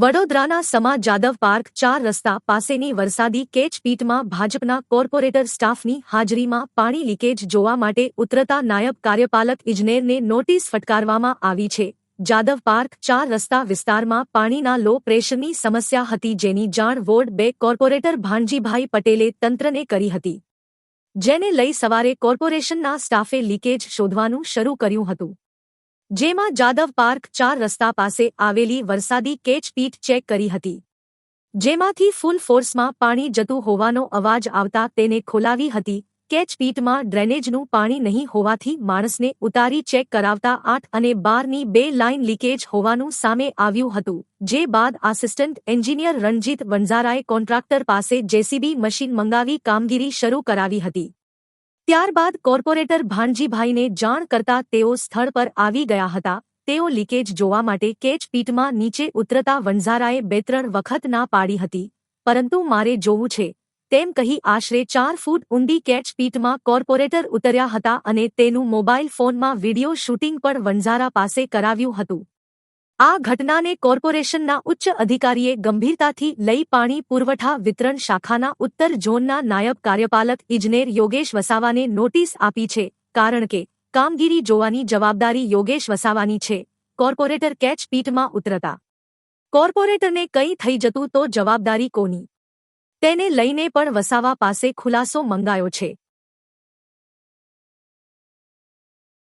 વડોદરાના સમા જાદવ પાર્ક ચાર રસ્તા પાસેની વરસાદી કેચપીટમાં ભાજપના કોર્પોરેટર સ્ટાફની હાજરીમાં પાણી લીકેજ જોવા માટે ઉતરતા નાયબ કાર્યપાલક ઇજનેરને નોટિસ ફટકારવામાં આવી છે. જાદવ પાર્ક ચાર રસ્તા વિસ્તારમાં પાણીના લો પ્રેશરની સમસ્યા હતી જેની જાણ વોર્ડ બે કોર્પોરેટર ભાણજીભાઈ પટેલે તંત્રને કરી હતી. જેને લઈ સવારે કોર્પોરેશનના સ્ટાફે લીકેજ શોધવાનું શરૂ કર્યું હતું. જેમાં જાદવ પાર્ક ચાર રસ્તા પાસે આવેલી વરસાદી કેચપીટ ચેક કરી હતી. જેમાંથી ફૂલ ફોર્સમાં પાણી જતું હોવાનો અવાજ આવતા તેને ખોલાવી હતી. કેચપીટમાં ડ્રેનેજનું પાણી નહીં હોવાથી માણસને ઉતારી ચેક કરાવતા આઠ અને બારની બે લાઇન લીકેજ હોવાનું સામે આવ્યું હતું, જે બાદ આસિસ્ટન્ટ એન્જિનિયર રણજીત વણઝારાએ કોન્ટ્રાક્ટર પાસે જેસીબી મશીન મંગાવી કામગીરી શરૂ કરાવી હતી. ત્યારબાદ કોર્પોરેટર ભાણજીભાઈને જાણ કરતા તેઓ સ્થળ પર આવી ગયા હતા. તેઓ લીકેજ જોવા માટે કેચપીટમાં નીચે ઉતરતા વણઝારાએ બે ત્રણ વખત ના પાડી હતી. પરંતુ મારે જોવું છે. તેમ કહી આશરે ચાર ફૂટ ઊંડી કેચપીટમાં કોર્પોરેટર ઉતર્યા હતા અને તેનું મોબાઈલ ફોનમાં વિડિયો શૂટિંગ પણ વણઝારા પાસે કરાવ્યું હતું. આ ઘટનાને કોર્પોરેશનના ઉચ્ચ અધિકારીએ ગંભીરતાથી લઈ પાણી પુરવઠા વિતરણ શાખાના ઉત્તર ઝોનના નાયબ કાર્યપાલક ઇજનેર યોગેશ વસાવાને નોટિસ આપી છે, કારણ કે કામગીરી જોવાની જવાબદારી યોગેશ વસાવાની છે, કોર્પોરેટર કેચ પીટમાં ઉતરતા. કોર્પોરેટરને કંઈ થઈ જતું તો જવાબદારી કોની? તેને લઈને પણ વસાવા પાસે ખુલાસો મંગાયો છે.